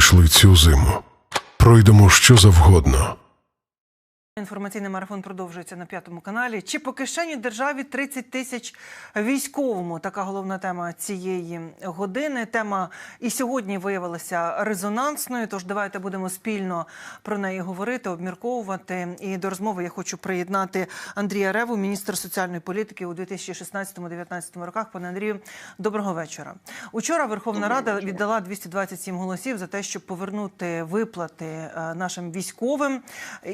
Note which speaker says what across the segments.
Speaker 1: пройшли цю зиму. Пройдемо що завгодно.
Speaker 2: Інформаційний марафон продовжується на п'ятому каналі. Чи по кишені державі 30 тисяч військовому? Така головна тема цієї години. Тема і сьогодні виявилася резонансною. Тож давайте будемо спільно про неї говорити, обмірковувати. І до розмови я хочу приєднати Андрія Реву, міністр соціальної політики у 2016-2019 роках. Пане Андрію, доброго вечора. Учора Верховна Рада віддала 227 голосів за те, щоб повернути виплати е, нашим військовим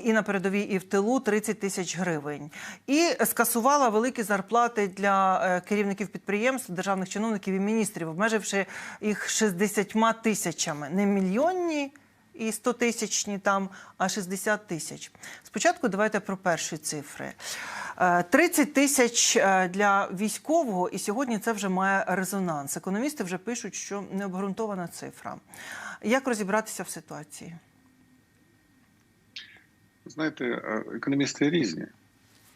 Speaker 2: і на передовій, і в тилу 30 тисяч гривень. І скасувала великі зарплати для е, керівників підприємств, державних чиновників і міністрів, обмеживши їх 60 тисячами. Не мільйонні і 100 тисячні там, а 60 тисяч. Спочатку давайте про перші цифри. Е, 30 тисяч е, для військового, і сьогодні це вже має резонанс. Економісти вже пишуть, що необґрунтована цифра. Як розібратися в ситуації?
Speaker 3: Знаєте, е, економісти різні,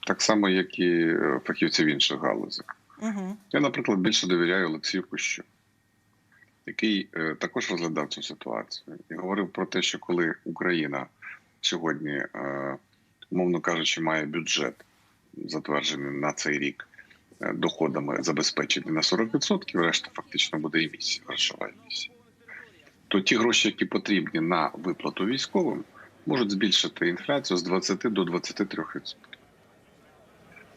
Speaker 3: так само, як і е, фахівці в інших галузях.
Speaker 2: Угу.
Speaker 3: Я, наприклад, більше довіряю Олексію Кущу, який е, також розглядав цю ситуацію і говорив про те, що коли Україна сьогодні, умовно кажучи, має бюджет затверджений на цей рік доходами забезпечений на 40%, решта фактично буде емісія, грошова емісія. То ті гроші, які потрібні на виплату військовим, можуть збільшити інфляцію з 20 до 23%.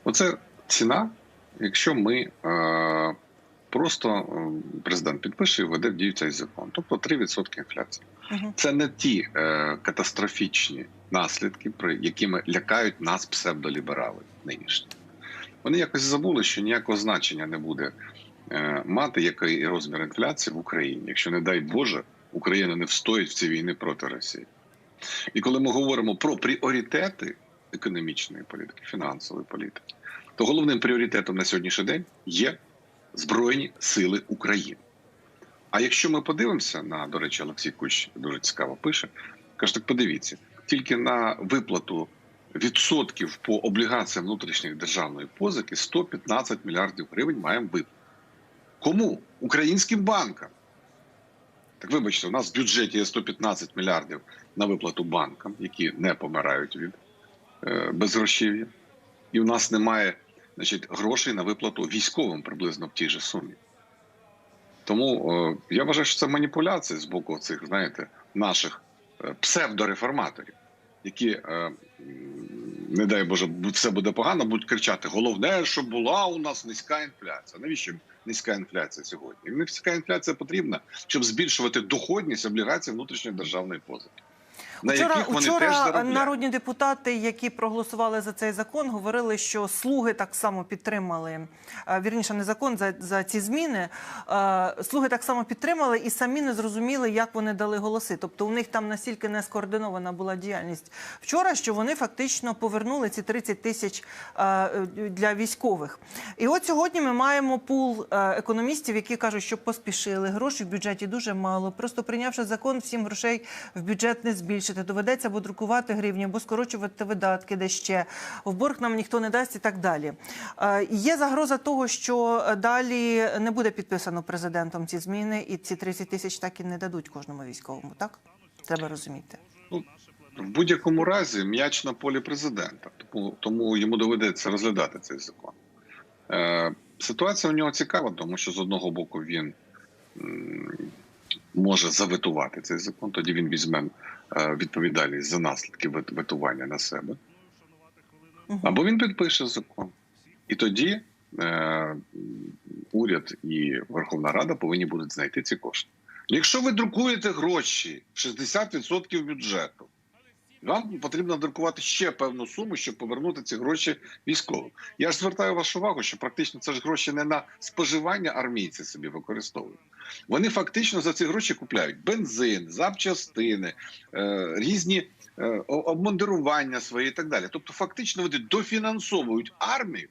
Speaker 3: Оце ціна, якщо ми е, просто е, президент підпише і введе в дію цей закон, тобто 3% інфляції.
Speaker 2: Угу.
Speaker 3: Це не ті е, катастрофічні наслідки, при якими лякають нас псевдоліберали нинішні. Вони якось забули, що ніякого значення не буде е, мати який розмір інфляції в Україні, якщо, не дай Боже, Україна не встоїть в цій війни проти Росії. І коли ми говоримо про пріоритети економічної політики, фінансової політики, то головним пріоритетом на сьогоднішній день є Збройні Сили України. А якщо ми подивимося на, до речі, Олексій Кущ дуже цікаво пише, каже, так подивіться, тільки на виплату відсотків по облігаціям внутрішніх державної позики 115 мільярдів гривень маємо виплату. Кому? Українським банкам. Так вибачте, у нас в бюджеті є 115 мільярдів на виплату банкам, які не помирають від е, безгрошів'я. І у нас немає значить, грошей на виплату військовим приблизно в тій же сумі. Тому е, я вважаю, що це маніпуляція з боку цих, знаєте, наших е, псевдореформаторів, які, не дай Боже, все буде погано, будуть кричати: головне, щоб була у нас низька інфляція. Навіщо низька інфляція сьогодні? Низька інфляція потрібна, щоб збільшувати доходність облігацій внутрішньої державної позики. На
Speaker 2: Вчора,
Speaker 3: яких вони теж
Speaker 2: вчора
Speaker 3: заробляють.
Speaker 2: народні депутати, які проголосували за цей закон, говорили, що слуги так само підтримали. е, Вірніше, не закон за, за ці зміни. е, Слуги так само підтримали і самі не зрозуміли, як вони дали голоси. Тобто у них там настільки не скоординована була діяльність вчора, що вони фактично повернули ці 30 тисяч е, для військових. І от сьогодні ми маємо пул економістів, які кажуть, що поспішили. Грошей в бюджеті дуже мало. Просто прийнявши закон, всім грошей в бюджет не збільшити. Доведеться або друкувати гривні, або скорочувати видатки, де ще в борг нам ніхто не дасть і так далі. Е, Є загроза того, що далі не буде підписано президентом ці зміни, і ці 30 тисяч так і не дадуть кожному військовому. Так треба розуміти.
Speaker 3: Ну, в будь-якому разі м'яч на полі президента, тому, тому йому доведеться розглядати цей закон. Е, ситуація у нього цікава, тому що з одного боку він може заветувати цей закон, тоді він візьме е, відповідальність за наслідки вет- ветування на себе. Або він підпише закон. І тоді е, уряд і Верховна Рада повинні будуть знайти ці кошти. Якщо ви друкуєте гроші 60% бюджету, вам потрібно друкувати ще певну суму, щоб повернути ці гроші військовим. Я ж звертаю вашу увагу, що практично це ж гроші не на споживання армійці собі використовують. Вони фактично за ці гроші купляють бензин, запчастини, е, різні е, обмундирування свої і так далі. Тобто, фактично вони дофінансовують армію,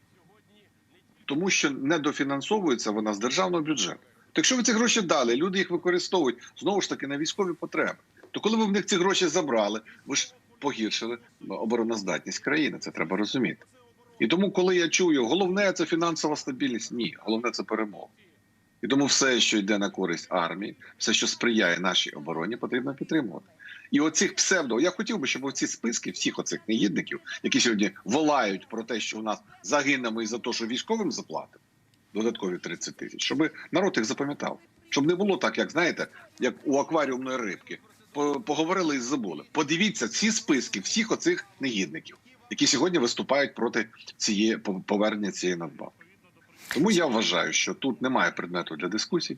Speaker 3: тому що не дофінансовується вона з державного бюджету. То якщо ви ці гроші дали, люди їх використовують знову ж таки на військові потреби. То коли ви в них ці гроші забрали, ви ж погіршили обороноздатність країни. Це треба розуміти. І тому, коли я чую, головне це фінансова стабільність, ні, головне це перемога. І тому все, що йде на користь армії, все, що сприяє нашій обороні, потрібно підтримувати. І оцих псевдо, я хотів би, щоб оці списки всіх оцих негідників, які сьогодні волають про те, що у нас загинемо із-за того, що військовим заплатимо додаткові 30 тисяч, щоб народ їх запам'ятав. Щоб не було так, як знаєте, як у акваріумної рибки. По- Поговорили і забули. Подивіться ці списки всіх оцих негідників, які сьогодні виступають проти цієї по- повернення цієї надбавки. Тому я вважаю, що тут немає предмету для дискусій.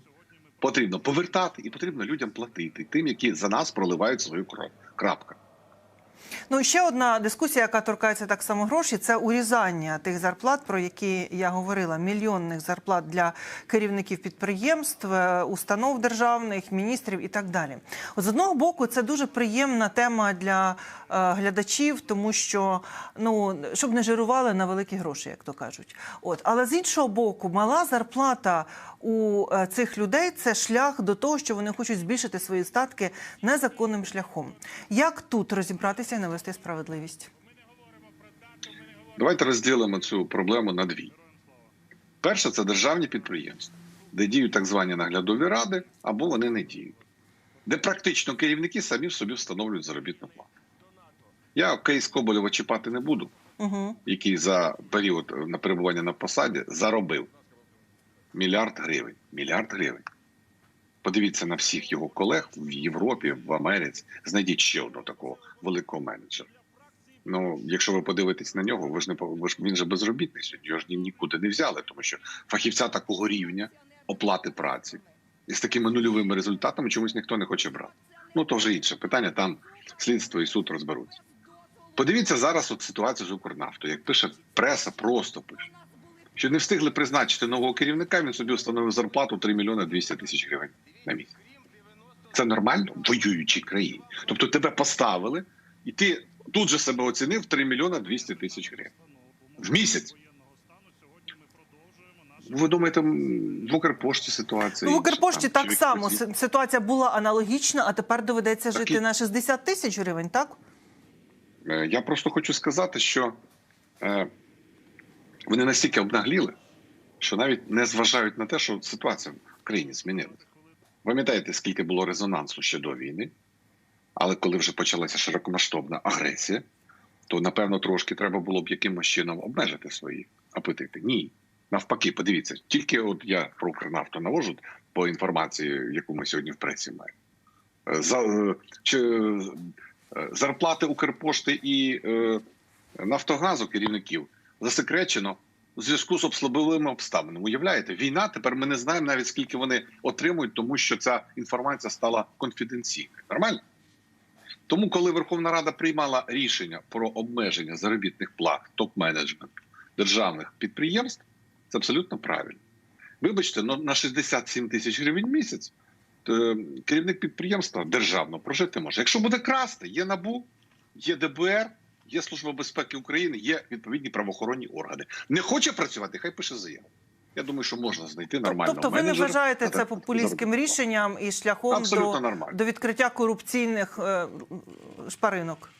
Speaker 3: Потрібно повертати і потрібно людям платити тим, які за нас проливають свою кров. Крапка.
Speaker 2: Ну ще одна дискусія, яка торкається так само грошей, це урізання тих зарплат, про які я говорила, мільйонних зарплат для керівників підприємств, е, установ державних, міністрів і так далі. От з одного боку, це дуже приємна тема для е, глядачів, тому що ну щоб не жирували на великі гроші, як то кажуть. От, але з іншого боку, мала зарплата у е, цих людей це шлях до того, що вони хочуть збільшити свої статки незаконним шляхом. Як тут розібратися і навести справедливість?
Speaker 3: Давайте розділимо цю проблему на дві. Перше це державні підприємства, де діють так звані наглядові ради, або вони не діють, де практично керівники самі в собі встановлюють заробітну плату. Я кейс Коболєва чіпати не буду,
Speaker 2: Угу.
Speaker 3: який за період на перебування на посаді заробив мільярд гривень. Мільярд гривень. Подивіться на всіх його колег в Європі, в Америці. Знайдіть ще одного такого великого менеджера. Ну, якщо ви подивитесь на нього, ви ж не ви ж він же безробітний сьогодні. Його ж ні- нікуди не взяли, тому що фахівця такого рівня оплати праці і з такими нульовими результатами чомусь ніхто не хоче брати. Ну то вже інше питання. Там слідство і суд розберуться. Подивіться зараз от ситуацію з Укрнафтою. Як пише преса, просто пише. Що не встигли призначити нового керівника, він собі встановив зарплату 3 мільйони 200 тисяч гривень на місяць. Це нормально в воюючій країні. Тобто тебе поставили, і ти тут же себе оцінив 3 мільйони 200 тисяч гривень. В місяць. Ви думаєте, в Укрпошті ситуація?
Speaker 2: Ну, в Укрпошті
Speaker 3: там,
Speaker 2: так само
Speaker 3: якось-
Speaker 2: ситуація була аналогічна, а тепер доведеться
Speaker 3: Так
Speaker 2: жити
Speaker 3: і-
Speaker 2: на 60 тисяч гривень, так?
Speaker 3: Е, Я просто хочу сказати, що е, вони настільки обнагліли, що навіть не зважають на те, що ситуація в країні змінилася. Пам'ятаєте, скільки було резонансу ще до війни, але коли вже почалася широкомасштабна агресія, то напевно трошки треба було б якимось чином обмежити свої апетити. Ні. Навпаки, подивіться, тільки от я про Укрнафту навожу по інформації, яку ми сьогодні в пресі маємо. Е, За, е, чи, е, зарплати Укрпошти і е, Нафтогазу керівників засекречено у зв'язку з обслабливими обставинами. Уявляєте, війна тепер ми не знаємо навіть скільки вони отримують, тому що ця інформація стала конфіденційною. Нормально? Тому, коли Верховна Рада приймала рішення про обмеження заробітних плат топ-менеджменту державних підприємств, це абсолютно правильно. Вибачте, на 67 тисяч гривень місяць то керівник підприємства державно прожити може. Якщо буде красти, є НАБУ, є ДБР, є Служба безпеки України, є відповідні правоохоронні органи. Не хоче працювати, хай пише заяву. Я думаю, що можна знайти нормального
Speaker 2: тобто ви не вважаєте це популістським рішенням і шляхом
Speaker 3: Абсолютно
Speaker 2: до,
Speaker 3: нормально.
Speaker 2: до відкриття корупційних е, шпаринок?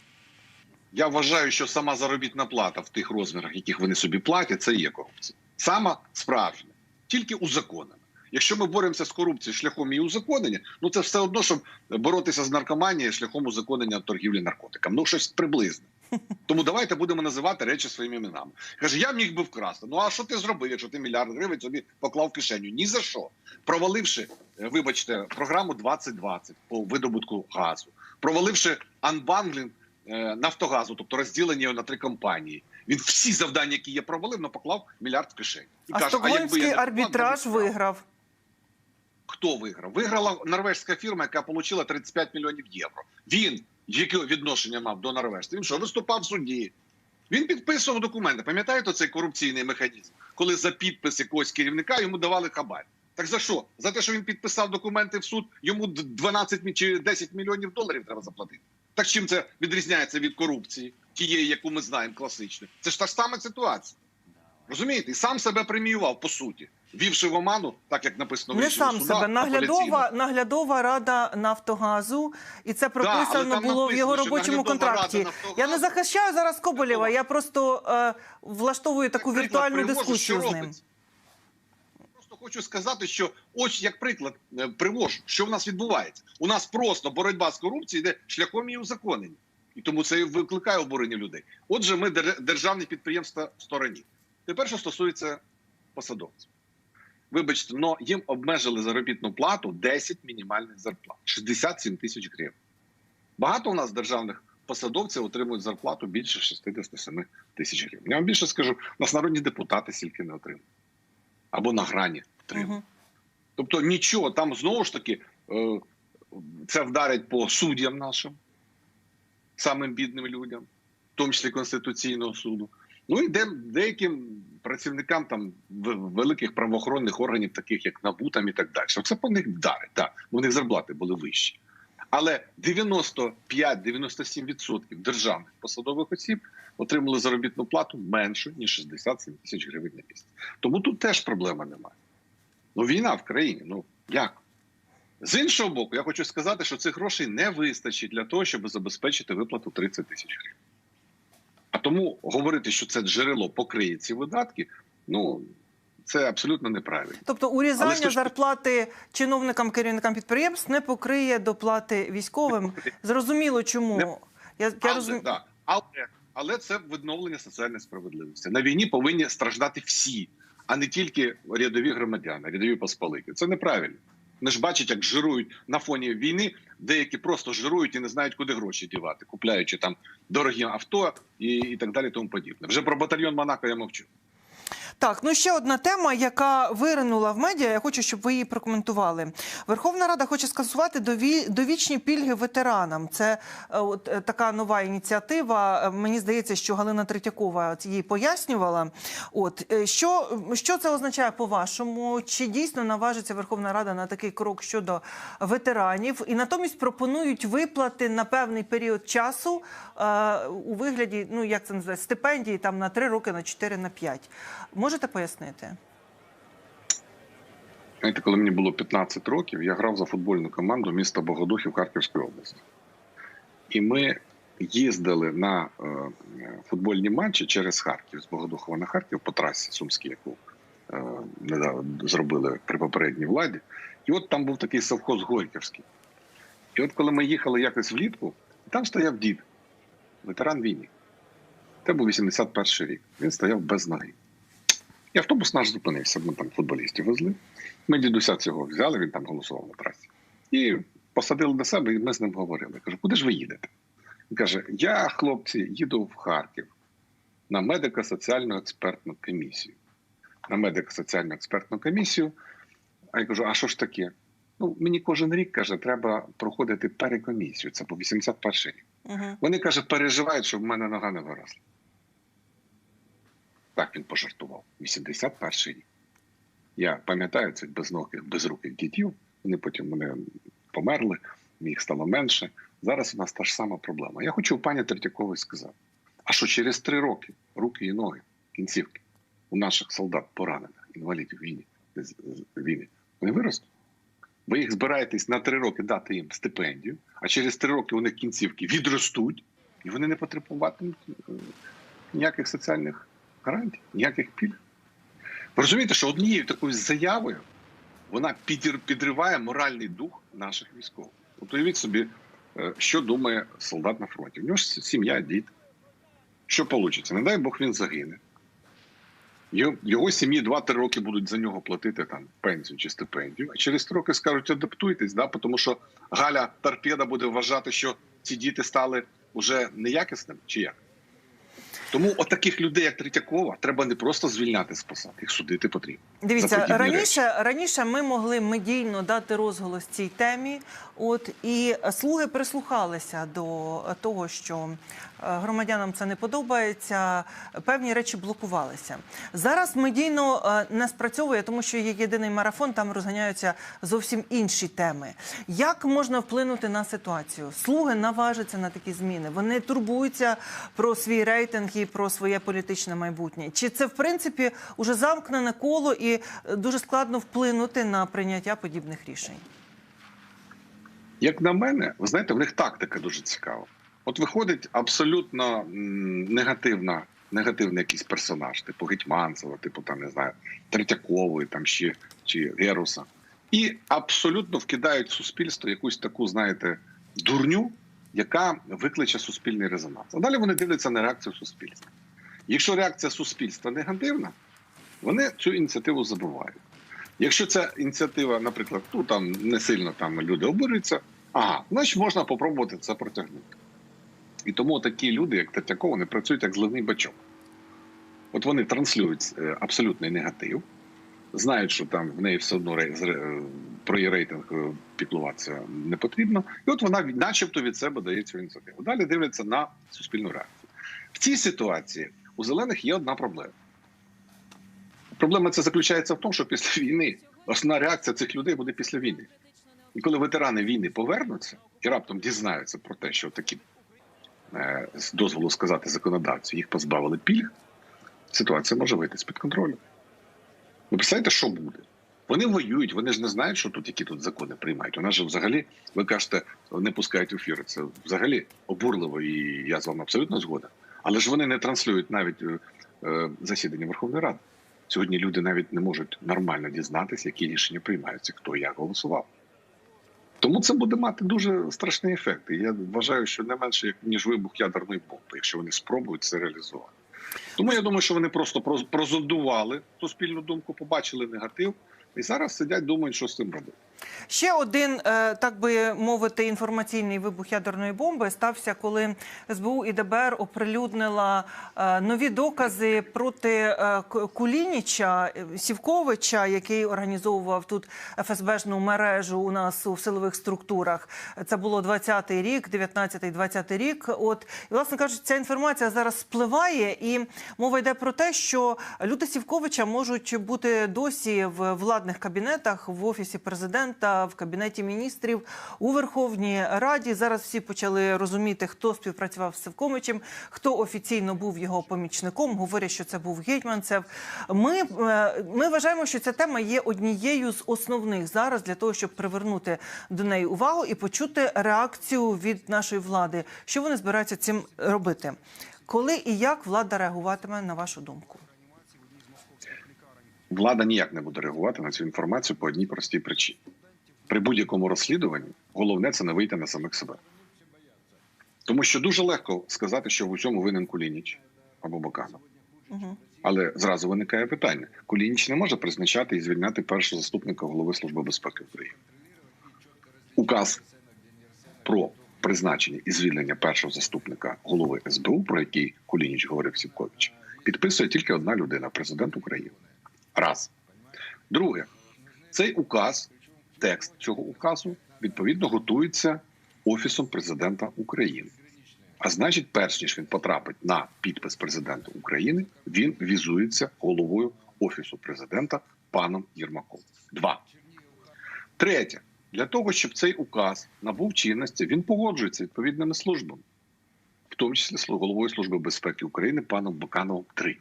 Speaker 3: Я вважаю, що сама заробітна плата в тих розмірах, яких вони собі платять, це є корупція. Сама справжня, тільки узаконена. Якщо ми боремося з корупцією шляхом її узаконення, ну це все одно, щоб боротися з наркоманією шляхом узаконення торгівлі наркотиками. Ну щось приблизне. Тому давайте будемо називати речі своїми іменами. Каже, я міг би вкрасти. Ну а що ти зробив, якщо ти мільярд гривень собі поклав в кишеню? Ні за що. Проваливши, е, вибачте, програму 2020 по видобутку газу, проваливши анбанглінг е, Нафтогазу, тобто розділення його на три компанії. Він всі завдання, які є, провалив, але поклав мільярд в кишеню. І
Speaker 2: А
Speaker 3: каже,
Speaker 2: стокгольмський арбітраж виграв.
Speaker 3: Хто виграв? Виграла норвежська фірма, яка отримала 35 мільйонів євро. Він яке відношення мав до норвежців? Він що виступав в суді? Він підписував документи. Пам'ятаєте цей корупційний механізм, коли за підпис якогось керівника йому давали хабар? Так за що? За те, що він підписав документи в суд, йому д- 12 чи 10 мільйонів доларів треба заплатити. Так чим це відрізняється від корупції, тієї, яку ми знаємо класично? Це ж та ж сама ситуація. Розумієте? І сам себе преміював по суті, ввівши в оману, так як написано
Speaker 2: Не сам
Speaker 3: суда,
Speaker 2: себе наглядова, наглядова рада Нафтогазу, і це прописано
Speaker 3: там
Speaker 2: було в його робочому контракті. Я не захищаю зараз Коболєва, я просто е, влаштовую таку
Speaker 3: Приклад
Speaker 2: віртуальну
Speaker 3: привожу,
Speaker 2: дискусію з ним.
Speaker 3: робиться. Просто хочу сказати, що ось як приклад е, привожу, що в нас відбувається. У нас просто боротьба з корупцією йде шляхом її узаконення. І тому це і викликає обурення людей. Отже, ми державні підприємства в стороні. Тепер, що стосується посадовців. Вибачте, але їм обмежили заробітну плату 10 мінімальних зарплат 67 тисяч гривень. Багато у нас державних посадовців отримують зарплату більше 67 тисяч гривень. Я вам більше скажу, у нас народні депутати стільки не отримують. Або на грані отримують.
Speaker 2: Мгм.
Speaker 3: Тобто нічого, там знову ж таки е, це вдарить по суддям нашим, самим бідним людям, в тому числі Конституційного суду. Ну і де, деяким працівникам там великих правоохоронних органів, таких як НАБУ там і так далі. Це по них вдарить, так, в них зарплати були вищі. Але 95-97% державних посадових осіб отримали заробітну плату меншу, ніж 67 тисяч гривень на місяць. Тому тут теж проблеми немає. Ну, війна в країні. Ну як? З іншого боку, я хочу сказати, що цих грошей не вистачить для того, щоб забезпечити виплату 30 тисяч гривень. А тому говорити, що це джерело покриє ці видатки, ну це абсолютно неправильно.
Speaker 2: Тобто урізання
Speaker 3: точки-
Speaker 2: зарплати чиновникам, керівникам підприємств не покриє доплати військовим. Зрозуміло, чому
Speaker 3: Не-
Speaker 2: я, я
Speaker 3: Але,
Speaker 2: розумію.
Speaker 3: да, але, але це відновлення соціальної справедливості. На війні повинні страждати всі, а не тільки рядові громадяни, рядові посполиті. Це неправильно. Вони ж бачать, як жирують на фоні війни. Деякі просто жирують і не знають, куди гроші дівати, купляючи там дорогі авто і, і так далі. Тому подібне. Вже про батальйон Монако я мовчу.
Speaker 2: Так, ну ще одна тема, яка виринула в медіа. Я хочу, щоб ви її прокоментували. Верховна Рада хоче скасувати дові... довічні пільги ветеранам. Це е, от е, така нова ініціатива. Е, Мені здається, що Галина Третьякова її пояснювала. От що, що це означає по-вашому? Чи дійсно наважиться Верховна Рада на такий крок щодо ветеранів? І натомість пропонують виплати на певний період часу е, у вигляді, ну як це називається, стипендії там на 3 роки, на 4, на 5. Можете пояснити?
Speaker 3: Знаєте, коли мені було 15 років, я грав за футбольну команду міста Богодухів Харківської області. І ми їздили на е, футбольні матчі через Харків з Богодухова на Харків по трасі Сумській, яку е, зробили при попередній владі. І от там був такий совхоз Горьківський. І от коли ми їхали якось влітку, там стояв дід, ветеран війни. Це був 81 рік. Він стояв без ноги. І автобус наш зупинився. Ми там футболістів везли. Ми дідуся цього взяли, він там голосував на трасі. І посадили до себе, і ми з ним говорили. Я кажу, куди ж ви їдете? Він каже: Я, хлопці, їду в Харків на медико-соціальну експертну комісію. На медико-соціальну експертну комісію. А я кажу, а що ж таке? Ну, мені кожен рік каже, треба проходити перекомісію. Це по 81 рік.
Speaker 2: Угу.
Speaker 3: Вони каже, переживають, щоб в мене нога не виросла. Так він пожартував. 81 рік. Я пам'ятаю цих безногих, безруких дітей. Вони потім вони померли, їх стало менше. Зараз у нас та ж сама проблема. Я хочу пані Третьяковій сказати: а що через три роки руки і ноги, кінцівки у наших солдат поранених, інвалідів війни, війни, вони виростуть? Ви їх збираєтесь на три роки дати їм стипендію, а через три роки у них кінцівки відростуть, і вони не потребуватимуть е, ніяких соціальних гарантій, ніяких пільг. Ви розумієте, що однією такою заявою вона підриває моральний дух наших військових. От уявіть собі, е, що думає солдат на фронті. У нього ж сім'я, діти. Що вийде? Не дай Бог він загине. Його сім'ї 2-3 роки будуть за нього платити там пенсію чи стипендію, а через 3 роки скажуть, адаптуйтесь, да? тому що Галя Торпеда буде вважати, що ці діти стали вже неякісними, чи як? Тому от людей, як Третьякова, треба не просто звільняти з посад, їх судити потрібно.
Speaker 2: Дивіться, раніше, раніше ми могли медійно дати розголос цій темі. От і слуги прислухалися до того, що е, громадянам це не подобається. Певні речі блокувалися. Зараз медійно е, не спрацьовує, тому що є єдиний марафон. Там розганяються зовсім інші теми. Як можна вплинути на ситуацію? Слуги наважаться на такі зміни. Вони турбуються про свій рейтинг і про своє політичне майбутнє. Чи це в принципі уже замкнене коло і е, дуже складно вплинути на прийняття подібних рішень?
Speaker 3: Як на мене, ви знаєте, в них тактика дуже цікава. От виходить абсолютно негативна негативний якийсь персонаж, типу Гетьманцева, типу там не знаю, Третьякової, там ще чи Геруса, і абсолютно вкидають в суспільство якусь таку, знаєте, дурню, яка викличе суспільний резонанс. А далі вони дивляться на реакцію суспільства. Якщо реакція суспільства негативна, вони цю ініціативу забувають. Якщо ця ініціатива, наприклад, ну там не сильно там люди обурюються, ага, значить можна попробувати це протягнути. І тому такі люди, як Третьяков, вони працюють як зливний бачок. От вони транслюють е, абсолютний негатив, знають, що там в неї все одно про її рейтинг е, піклуватися не потрібно. І от вона начебто від себе дає цю ініціативу. Далі дивляться на суспільну реакцію. В цій ситуації у зелених є одна проблема. Проблема це заключається в тому, що після війни основна реакція цих людей буде після війни. І коли ветерани війни повернуться і раптом дізнаються про те, що такі е, з дозволу сказати законодавці їх позбавили пільг, ситуація може вийти з під контролю. Ви представляєте, що буде? Вони воюють, вони ж не знають, що тут які тут закони приймають. У нас же взагалі, ви кажете, не пускають в ефір. Це взагалі обурливо, і я з вами абсолютно згоден. Але ж вони не транслюють навіть е, е, засідання Верховної Ради. Сьогодні люди навіть не можуть нормально дізнатися, які рішення приймаються, хто як голосував. Тому це буде мати дуже страшний ефект. І я вважаю, що не менше ніж вибух ядерної бомби, якщо вони спробують це реалізувати. Тому я думаю, що вони просто прозодували суспільну думку, побачили негатив, і зараз сидять, думають, що з цим робити.
Speaker 2: Ще один, е, так би мовити, інформаційний вибух ядерної бомби стався, коли СБУ і ДБР оприлюднила е, нові докази проти е, Кулініча Сівковича, який організовував тут ФСБшну мережу у нас у силових структурах. Це було 20-й рік, 19-20 рік. От і власне кажучи, ця інформація зараз спливає, і мова йде про те, що люди Сівковича можуть бути досі в владних кабінетах в офісі президента, в кабінеті міністрів у Верховній Раді. Зараз всі почали розуміти, хто співпрацював з Сівковичем, хто офіційно був його помічником. Говорять, що це був Гетьманцев. Ми, е, ми вважаємо, що ця тема є однією з основних зараз для того, щоб привернути до неї увагу і почути реакцію від нашої влади. Що вони збираються цим робити? Коли і як влада реагуватиме на вашу думку?
Speaker 3: Влада ніяк не буде реагувати на цю інформацію по одній простій причині. При будь-якому розслідуванні головне це не вийти на самих себе. Тому що дуже легко сказати, що в усьому винен Кулініч або Баканов.
Speaker 2: Угу.
Speaker 3: Але зразу виникає питання: Кулініч не може призначати і звільняти першого заступника голови Служби безпеки України. Указ про призначення і звільнення першого заступника голови СБУ, про який Кулініч говорив Сівкович, підписує тільки одна людина президент України. Раз. Друге, цей указ, текст цього указу, відповідно готується Офісом президента України. А значить, перш ніж він потрапить на підпис президента України, він візується головою офісу президента паном Єрмаком. Два третє для того, щоб цей указ набув чинності, він погоджується відповідними службами, в тому числі головою служби безпеки України паном Бакановим. Три.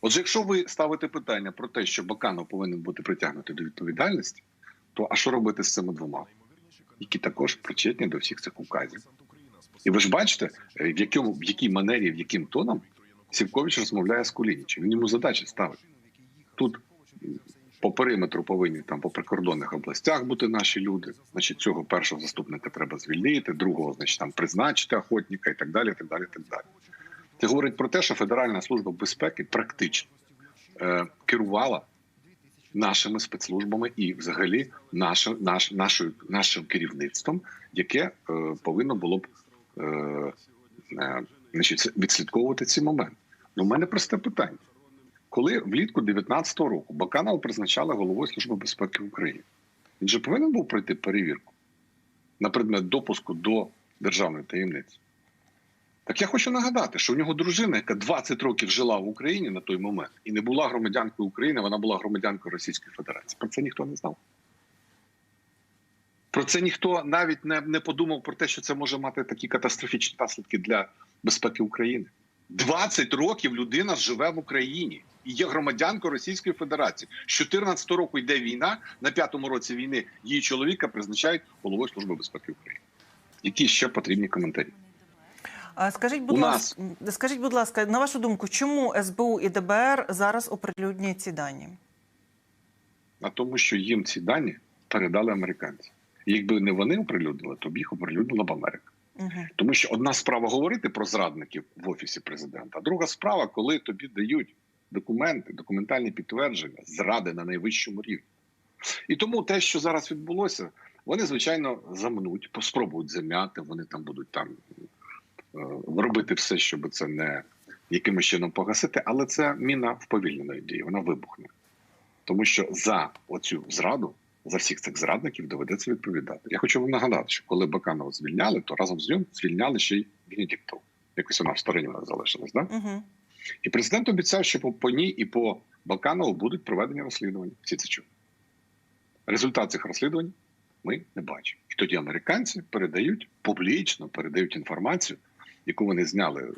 Speaker 3: Отже, якщо ви ставите питання про те, що Баканов повинен бути притягнутий до відповідальності, то а що робити з цими двома, які також причетні до всіх цих указів? І ви ж бачите, е, в якому в якій манері, в яким тоном Сівкович розмовляє з Кулінічем. Він йому задачі ставить. Тут по периметру повинні там по прикордонних областях бути наші люди. Значить, цього першого заступника треба звільнити, другого, значить, там призначити охотника і так далі. так далі, так далі. Це говорить про те, що Федеральна служба безпеки практично е, керувала нашими спецслужбами і, взагалі, наше, наш, нашою, нашим керівництвом, яке е, повинно було б е, е, значить, відслідковувати ці моменти. Ну, у мене просте питання. Коли влітку 19-го року Баканова призначали головою Служби безпеки України, він же повинен був пройти перевірку на предмет допуску до державної таємниці. Так я хочу нагадати, що у нього дружина, яка 20 років жила в Україні на той момент і не була громадянкою України, вона була громадянкою Російської Федерації. Про це ніхто не знав. Про це ніхто навіть не, не подумав про те, що це може мати такі катастрофічні наслідки для безпеки України. 20 років людина живе в Україні і є громадянкою Російської Федерації. З 14 року йде війна. На п'ятому році війни її чоловіка призначають головою Служби безпеки України. Які ще потрібні коментарі?
Speaker 2: Скажіть, будь ласка, скажіть, будь ласка, на вашу думку, чому СБУ і ДБР зараз оприлюднюють ці дані?
Speaker 3: А тому, що їм ці дані передали американці. І якби не вони оприлюднили, то б їх оприлюднила б Америка.
Speaker 2: Угу.
Speaker 3: Тому що одна справа говорити про зрадників в офісі президента, а друга справа, коли тобі дають документи, документальні підтвердження зради на найвищому рівні. І тому те, що зараз відбулося, вони звичайно замнуть, спробують зам'яти. Вони там будуть там робити все, щоб це не якимось чином погасити, але це міна вповільненої дії, вона вибухне. Тому що за оцю зраду, за всіх цих зрадників доведеться відповідати. Я хочу вам нагадати, що коли Баканова звільняли, то разом з ним звільняли ще й Венедіктов. Якось вона в стороні залишилась, да?
Speaker 2: Угу.
Speaker 3: І президент обіцяв, що по, по ній і по Балканову будуть проведені розслідування. Всі це чули. Результат цих розслідувань ми не бачимо. І тоді американці передають публічно передають інформацію, яку вони зняли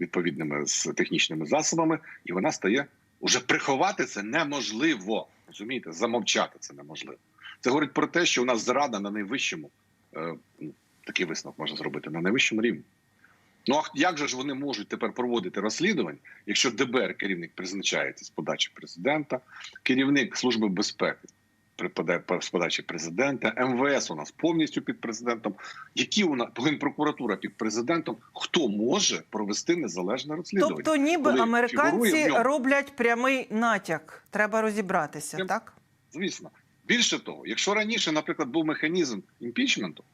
Speaker 3: відповідними з технічними засобами, і вона стає уже приховати це неможливо. Розумієте, замовчати це неможливо. Це говорить про те, що у нас зрада на найвищому, е, ну, такий висновок можна зробити на найвищому рівні. Ну а як же ж вони можуть тепер проводити розслідування, якщо ДБР керівник призначається з подачі президента, керівник служби безпеки з подачі президента, МВС у нас повністю під президентом. Які у нас генпрокуратура під президентом? Хто може провести незалежне розслідування?
Speaker 2: Тобто, ніби
Speaker 3: коли
Speaker 2: американці роблять прямий натяк. Треба розібратися,
Speaker 3: Прям-
Speaker 2: так?
Speaker 3: Звісно. Більше того, якщо раніше, наприклад, був механізм імпічменту,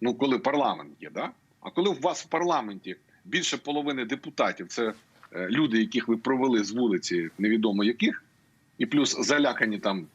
Speaker 3: ну коли парламент є, да? а коли у вас в парламенті більше половини депутатів це е, люди, яких ви провели з вулиці, невідомо яких, і плюс залякані там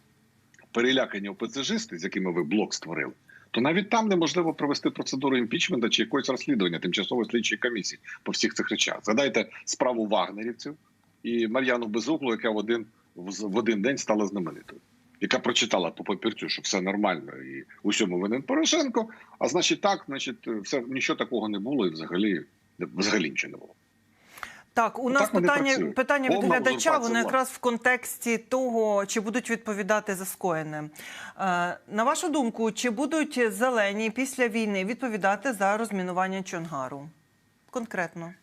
Speaker 3: перелякані ОПЦЖисти, з якими ви блок створили, то навіть там неможливо провести процедуру імпічмента чи якогось розслідування тимчасової слідчої комісії по всіх цих речах. Згадайте справу вагнерівців і Мар'яну Безуглу, яка в один в один день стала знаменитою. Яка прочитала по папірцю, що все нормально і усьому винен Порошенко. А значить, так, значить, все нічого такого не було, і взагалі взагалі нічого не було.
Speaker 2: Так, у нас
Speaker 3: так
Speaker 2: питання, питання від
Speaker 3: Повна
Speaker 2: глядача, воно якраз в контексті того, чи будуть відповідати за скоєне. Е, на вашу думку, чи будуть зелені після війни відповідати за розмінування Чонгару? Конкретно.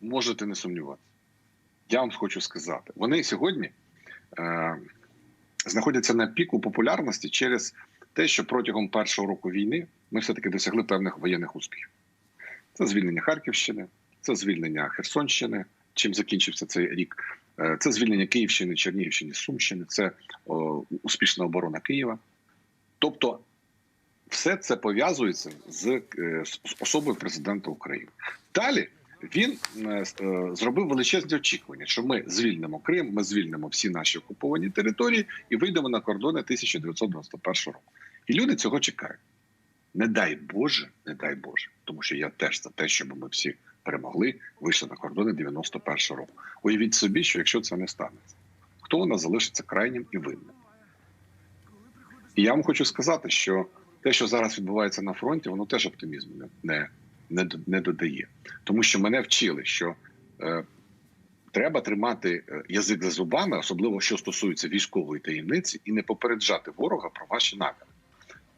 Speaker 3: Можете не сумніватися. Я вам хочу сказати, вони сьогодні е, знаходяться на піку популярності через те, що протягом першого року війни ми все-таки досягли певних воєнних успіхів. Це звільнення Харківщини, це звільнення Херсонщини, чим закінчився цей рік. Е, Це звільнення Київщини, Чернігівщини, Сумщини, це о, успішна оборона Києва. Тобто, все це пов'язується з, е, з особою президента України. Далі він е, е, зробив величезні очікування, що ми звільнимо Крим, ми звільнимо всі наші окуповані території і вийдемо на кордони 1991 року. І люди цього чекають. Не дай Боже, не дай Боже, тому що я теж за те, щоб ми всі перемогли, вийшли на кордони 91 року. Уявіть собі, що якщо це не станеться, хто у нас залишиться крайнім і винним? І я вам хочу сказати, що те, що зараз відбувається на фронті, воно теж оптимізму не, не, не, не додає. Тому що мене вчили, що е, треба тримати е, язик за зубами, особливо що стосується військової таємниці, і не попереджати ворога про ваші наміри.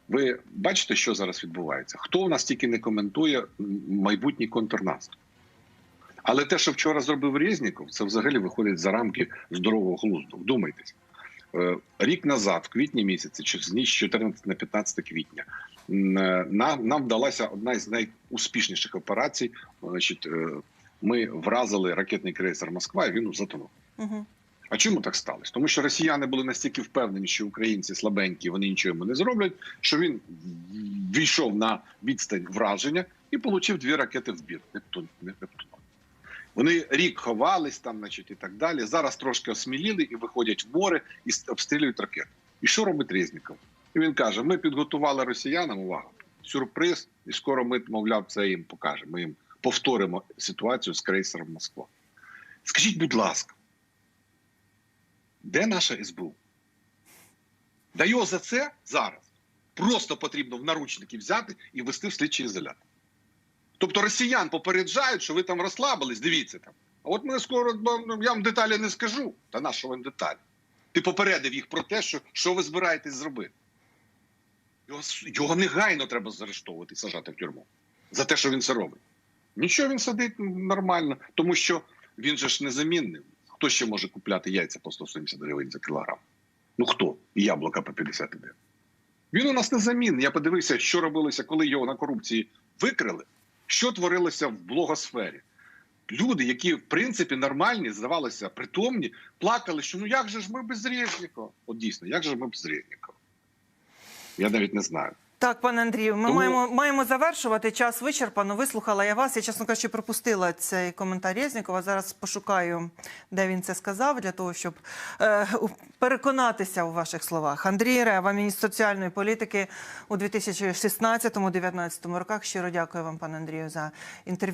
Speaker 3: Ви бачите, що зараз відбувається? Хто у нас тільки не коментує майбутній контрнаступ? Але те, що вчора зробив Резніков, це взагалі виходить за рамки здорового глузду. Вдумайтесь. Е, Рік назад, в квітні місяці, чи з ніч 14 на 15 квітня, е, нам, вдалася одна із найуспішніших операцій. Е, ми вразили ракетний крейсер Москва, і він затонув.
Speaker 2: Угу.
Speaker 3: А чому так сталося? Тому що росіяни були настільки впевнені, що українці слабенькі, вони нічого йому не зроблять, що він війшов на відстань враження і отримав дві ракети в бір. Нептун, не Нептун. Вони рік ховались там, значить, і так далі. Зараз трошки осміліли і виходять в море і обстрілюють ракети. І що робить Резніков? І він каже: ми підготували росіянам увагу, сюрприз, і скоро ми, мовляв, це їм покажемо. Ми їм повторимо ситуацію з крейсером Москва. Скажіть, будь ласка, де наша СБУ? Да його за це зараз просто потрібно в наручники взяти і вести в слідчий ізолятор. Тобто росіян попереджають, що ви там розслабились, дивіться там. А от ми скоро ну, я вам деталі не скажу. Та на що вам деталі? Ти попередив їх про те, що, що ви збираєтесь зробити. Його, його негайно треба заарештовувати і сажати в тюрму за те, що він це робить. Нічого він сидить нормально, тому що він же ж незамінний. Хто ще може купляти яйця по 170 гривень за кілограм? Ну хто? Яблука по 51. Він у нас незамінний. Я подивився, що робилося, коли його на корупції викрили, що творилося в блогосфері. Люди, які в принципі нормальні, здавалося, притомні, плакали, що ну як же ж ми без Резнікова? От дійсно, як же ж ми без Резнікова? Я навіть не знаю.
Speaker 2: Так, пане Андрію, ми
Speaker 3: Тому-
Speaker 2: маємо, маємо завершувати. Час вичерпано. Вислухала я вас. Я, чесно кажучи, пропустила цей коментар Резнікова. Зараз пошукаю, де він це сказав, для того, щоб е, переконатися у ваших словах. Андрій Рева, міністр соціальної політики у 2016-2019 роках. Щиро дякую вам, пане Андрію, за інтерв'ю.